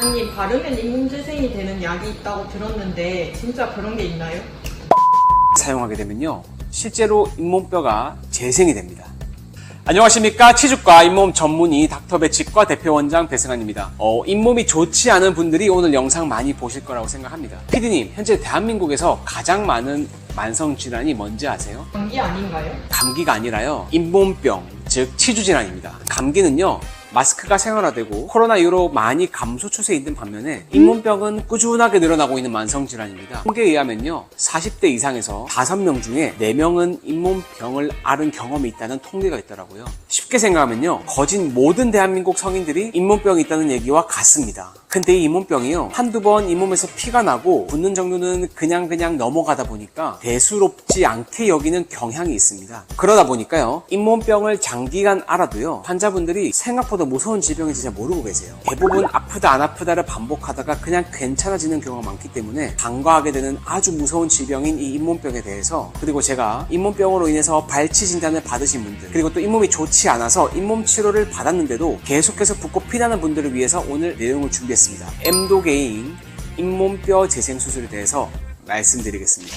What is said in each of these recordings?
원장님 바르면 잇몸재생이 되는 약이 있다고 들었는데 진짜 그런 게 있나요? 사용하게 되면요. 실제로 잇몸뼈가 재생이 됩니다. 안녕하십니까. 치주과 잇몸 전문의 닥터배 치과 대표 원장 배승환입니다. 어, 잇몸이 좋지 않은 분들이 오늘 영상 많이 보실 거라고 생각합니다. 피디님, 현재 대한민국에서 가장 많은 만성 질환이 뭔지 아세요? 감기 아닌가요? 감기가 아니라요. 잇몸병, 즉 치주 질환입니다. 감기는요. 마스크가 생활화되고 코로나 이후로 많이 감소 추세에 있는 반면에 잇몸병은 꾸준하게 늘어나고 있는 만성 질환입니다. 통계에 의하면요. 40대 이상에서 5명 중에 4명은 잇몸병을 앓은 경험이 있다는 통계가 있더라고요. 쉽게 생각하면요. 거진 모든 대한민국 성인들이 잇몸병이 있다는 얘기와 같습니다. 근데 이 잇몸병이요. 한두 번 잇몸에서 피가 나고 붓는 정도는 그냥 그냥 넘어가다 보니까 대수롭지 않게 여기는 경향이 있습니다. 그러다 보니까요. 잇몸병을 장기간 알아도요. 환자분들이 생각보다 무서운 질병인지 잘 모르고 계세요. 대부분 아프다 안 아프다를 반복하다가 그냥 괜찮아지는 경우가 많기 때문에 간과하게 되는 아주 무서운 질병인 이 잇몸병에 대해서 그리고 제가 잇몸병으로 인해서 발치 진단을 받으신 분들 그리고 또 잇몸이 좋지 않 아서 잇몸 치료를 받았는데도 계속해서 붓고 피나는 분들을 위해서 오늘 내용을 준비했습니다. 엠도게인 잇몸뼈 재생 수술에 대해서 말씀드리겠습니다.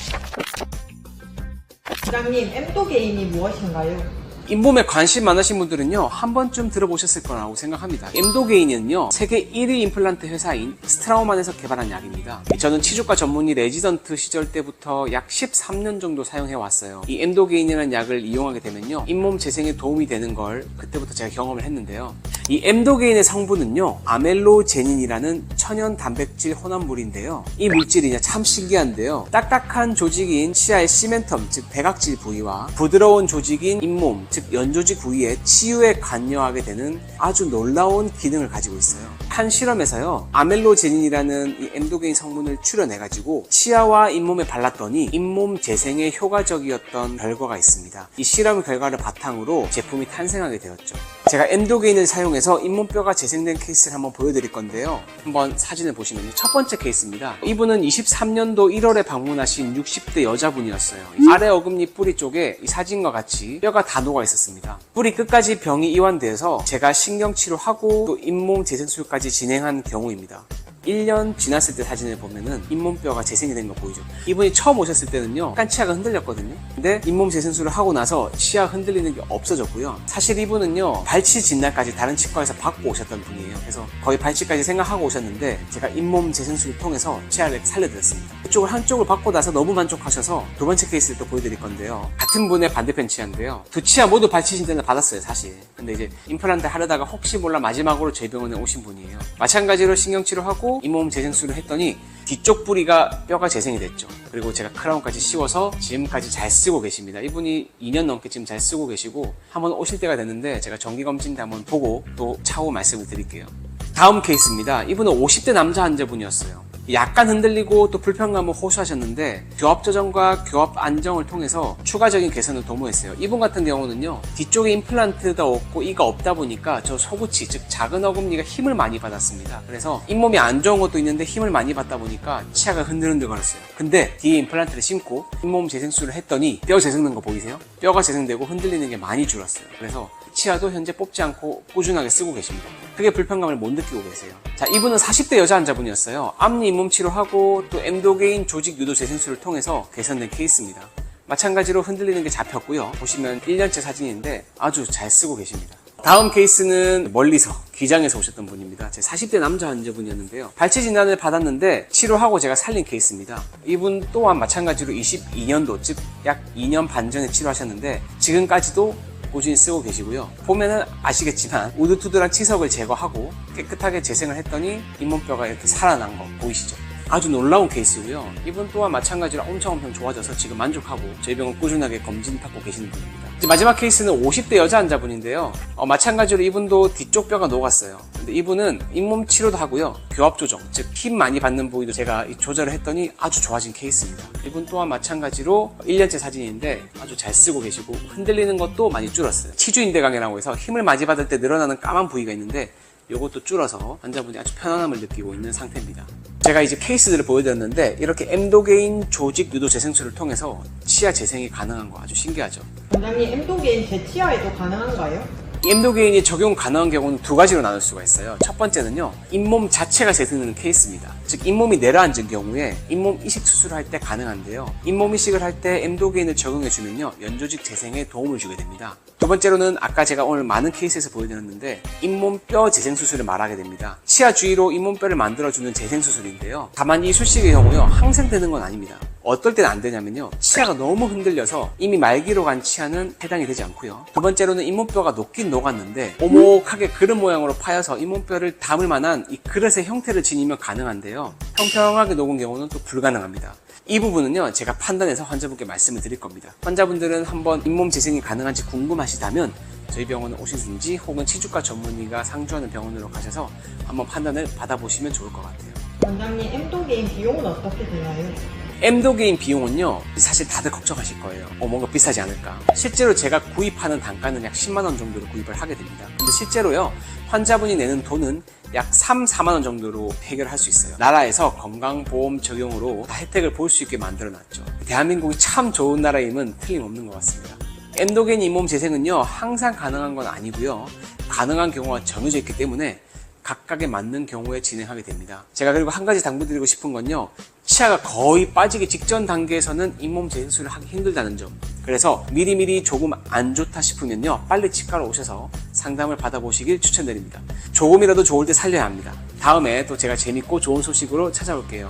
원장님 엠도게인이 무엇인가요? 잇몸에 관심 많으신 분들은요 한 번쯤 들어보셨을 거라고 생각합니다. 엠도게인은요 세계 1위 임플란트 회사인 스트라우만에서 개발한 약입니다. 저는 치주과 전문의 레지던트 시절 때부터 약 13년 정도 사용해 왔어요. 이 엠도게인이라는 약을 이용하게 되면요 잇몸 재생에 도움이 되는 걸 그때부터 제가 경험을 했는데요. 이 엠도게인의 성분은요 아멜로제닌이라는 천연 단백질 혼합물인데요. 이 물질이 참 신기한데요. 딱딱한 조직인 치아의 시멘텀 즉 백악질 부위와 부드러운 조직인 잇몸 즉 연조직 부위에 치유에 관여하게 되는 아주 놀라운 기능을 가지고 있어요. 한 실험에서요 아멜로제닌이라는 이 엠도게인 성분을 추려내 가지고 치아와 잇몸에 발랐더니 잇몸 재생에 효과적이었던 결과가 있습니다. 이 실험 결과를 바탕으로 제품이 탄생하게 되었죠 제가 엠도게인을 사용해서 잇몸뼈가 재생된 케이스를 한번 보여드릴 건데요. 한번 사진을 보시면 첫 번째 케이스입니다. 이분은 23년도 1월에 방문하신 60대 여자분이었어요. 아래 어금니 뿌리 쪽에 이 사진과 같이 뼈가 다 녹아 있었습니다. 뿌리 끝까지 병이 이완돼서 제가 신경치료하고 또 잇몸 재생수술까지 진행한 경우입니다. 1년 지났을 때 사진을 보면은 잇몸뼈가 재생이 된 거 보이죠? 이분이 처음 오셨을 때는요, 약간 치아가 흔들렸거든요. 근데 잇몸 재생술을 하고 나서 치아 흔들리는 게 없어졌고요. 사실 이분은요, 발치 진단까지 다른 치과에서 받고 오셨던 분이에요. 그래서 거의 발치까지 생각하고 오셨는데 제가 잇몸 재생술을 통해서 치아를 살려드렸습니다. 이쪽을 한쪽을 받고 나서 너무 만족하셔서 두 번째 케이스를 또 보여드릴 건데요. 같은 분의 반대편 치아인데요. 두 치아 모두 발치 진단을 받았어요, 사실. 근데 이제 임플란트 하려다가 혹시 몰라 마지막으로 저희 병원에 오신 분이에요. 마찬가지로 신경치료 잇몸 재생술을 했더니 뒤쪽 뿌리가 뼈가 재생이 됐죠. 그리고 제가 크라운까지 씌워서 지금까지 잘 쓰고 계십니다. 이분이 2년 넘게 지금 잘 쓰고 계시고 한번 오실 때가 됐는데 제가 정기검진 때 한번 보고 또 차후 말씀을 드릴게요. 다음 케이스입니다. 이분은 50대 남자 환자분이었어요. 약간 흔들리고 또 불편감을 호소하셨는데 교합 조정과 교합 안정을 통해서 추가적인 개선을 도모했어요. 이분 같은 경우는요 뒤쪽에 임플란트가 없고 이가 없다 보니까 저 소구치 즉 작은 어금니가 힘을 많이 받았습니다. 그래서 잇몸이 안 좋은 것도 있는데 힘을 많이 받다 보니까 치아가 흔들흔들 거렸어요. 근데 뒤에 임플란트를 심고 잇몸 재생술을 했더니 뼈 재생된 거 보이세요? 뼈가 재생되고 흔들리는 게 많이 줄었어요. 그래서 치아도 현재 뽑지 않고 꾸준하게 쓰고 계십니다. 크게 불편감을 못 느끼고 계세요. 자, 이분은 40대 여자 환자분이었어요. 앞니 잇몸 치료하고 또 엠도게인 조직 유도 재생술을 통해서 개선된 케이스입니다. 마찬가지로 흔들리는 게 잡혔고요. 보시면 1년째 사진인데 아주 잘 쓰고 계십니다. 다음 케이스는 멀리서 기장에서 오셨던 분입니다. 제 40대 남자 환자분이었는데요. 발치 진단을 받았는데 치료하고 제가 살린 케이스입니다. 이분 또한 마찬가지로 22년도 즉 약 2년 반 전에 치료하셨는데 지금까지도 꾸준히 쓰고 계시고요. 보면은 아시겠지만 우드투드랑 치석을 제거하고 깨끗하게 재생을 했더니 잇몸뼈가 이렇게 살아난 거 보이시죠? 아주 놀라운 케이스고요. 이분 또한 마찬가지로 엄청 엄청 좋아져서 지금 만족하고 저희 병원 꾸준하게 검진 받고 계시는 분입니다. 이제 마지막 케이스는 50대 여자 환자분인데요. 어, 마찬가지로 이분도 뒤쪽 뼈가 녹았어요. 근데 이분은 잇몸 치료도 하고요. 교합 조정, 즉 힘 많이 받는 부위도 제가 이 조절을 했더니 아주 좋아진 케이스입니다. 이분 또한 마찬가지로 1년째 사진인데 아주 잘 쓰고 계시고 흔들리는 것도 많이 줄었어요. 치주인대강이라고 해서 힘을 많이 받을 때 늘어나는 까만 부위가 있는데 이것도 줄어서 환자분이 아주 편안함을 느끼고 있는 상태입니다. 제가 이제 케이스들을 보여드렸는데 이렇게 엠도게인 조직 유도 재생술을 통해서 치아 재생이 가능한 거 아주 신기하죠. 원장님 엠도게인 제 치아에도 가능한가요? 이 엠도게인이 적용 가능한 경우는 두 가지로 나눌 수가 있어요. 첫 번째는요, 잇몸 자체가 재생되는 케이스입니다. 즉, 잇몸이 내려앉은 경우에 잇몸 이식 수술을 할 때 가능한데요. 잇몸 이식을 할때 엠도게인을 적용해주면요, 연조직 재생에 도움을 주게 됩니다. 두 번째로는 아까 제가 오늘 많은 케이스에서 보여드렸는데 잇몸 뼈 재생 수술을 말하게 됩니다. 치아 주위로 잇몸뼈를 만들어주는 재생 수술인데요. 다만 이 수식의 경우요 항생되는 건 아닙니다. 어떨 때는 안 되냐면요. 치아가 너무 흔들려서 이미 말기로 간 치아는 해당이 되지 않고요. 두 번째로는 잇몸뼈가 녹긴 녹았는데 오목하게 그릇 모양으로 파여서 잇몸뼈를 담을 만한 이 그릇의 형태를 지니면 가능한데요. 평평하게 녹은 경우는 또 불가능합니다. 이 부분은요, 제가 판단해서 환자분께 말씀을 드릴 겁니다. 환자분들은 한번 잇몸 재생이 가능한지 궁금하시다면 저희 병원에 오시든지 혹은 치주과 전문의가 상주하는 병원으로 가셔서 한번 판단을 받아보시면 좋을 것 같아요. 원장님 엠도게인 비용은 어떻게 되나요? 엠도게인 비용은요, 사실 다들 걱정하실 거예요. 어, 뭔가 비싸지 않을까. 실제로 제가 구입하는 단가는 약 10만원 정도로 구입을 하게 됩니다. 근데 실제로요, 환자분이 내는 돈은 약 3, 4만원 정도로 해결할 수 있어요. 나라에서 건강보험 적용으로 다 혜택을 볼 수 있게 만들어 놨죠. 대한민국이 참 좋은 나라임은 틀림없는 것 같습니다. 엔도겐 잇몸 재생은요, 항상 가능한 건 아니고요. 가능한 경우가 정해져 있기 때문에 각각에 맞는 경우에 진행하게 됩니다. 제가 그리고 한 가지 당부드리고 싶은 건요. 치아가 거의 빠지기 직전 단계에서는 잇몸 재생술을 하기 힘들다는 점. 그래서 미리미리 조금 안 좋다 싶으면요. 빨리 치과로 오셔서 상담을 받아보시길 추천드립니다. 조금이라도 좋을 때 살려야 합니다. 다음에 또 제가 재밌고 좋은 소식으로 찾아올게요.